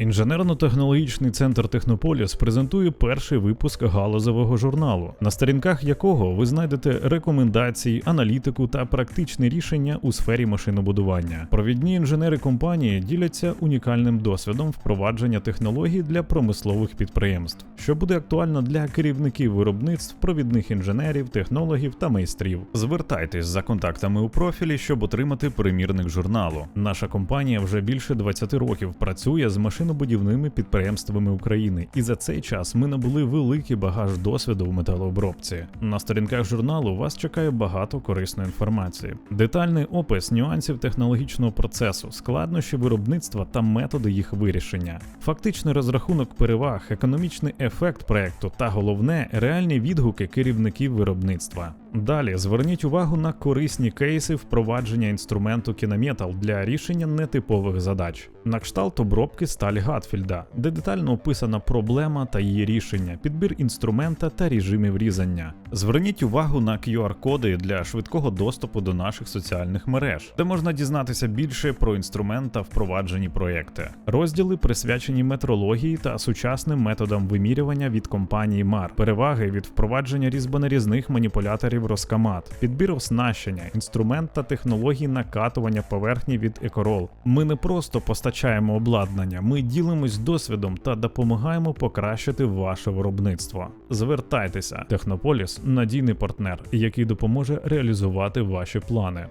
Інженерно-технологічний центр Технополіс презентує перший випуск галузевого журналу, на сторінках якого ви знайдете рекомендації, аналітику та практичні рішення у сфері машинобудування. Провідні інженери компанії діляться унікальним досвідом впровадження технологій для промислових підприємств, що буде актуально для керівників виробництв, провідних інженерів, технологів та майстрів. Звертайтесь за контактами у профілі, щоб отримати примірник журналу. Наша компанія вже більше 20 років працює з машинобудівними підприємствами України, і за цей час ми набули великий багаж досвіду в металообробці. На сторінках журналу вас чекає багато корисної інформації, детальний опис нюансів технологічного процесу, складнощі виробництва та методи їх вирішення, фактичний розрахунок переваг, економічний ефект проекту та головне реальні відгуки керівників виробництва. Далі зверніть увагу на корисні кейси впровадження інструменту Кінаметал для рішення нетипових задач, на кшталт обробки сталі Гатфільда, де детально описана проблема та її рішення, підбір інструмента та режимів різання. Зверніть увагу на QR-коди для швидкого доступу до наших соціальних мереж, де можна дізнатися більше про інструмент та впроваджені проекти. Розділи присвячені метрології та сучасним методам вимірювання від компанії MAR, переваги від впровадження різьбонарізних маніпуляторів Роскамат, підбір оснащення, інструмент та технології накатування поверхні від Екорол. Ми не просто постачаємо обладнання, ділимось досвідом та допомагаємо покращити ваше виробництво. Звертайтеся, Технополіс надійний партнер, який допоможе реалізувати ваші плани.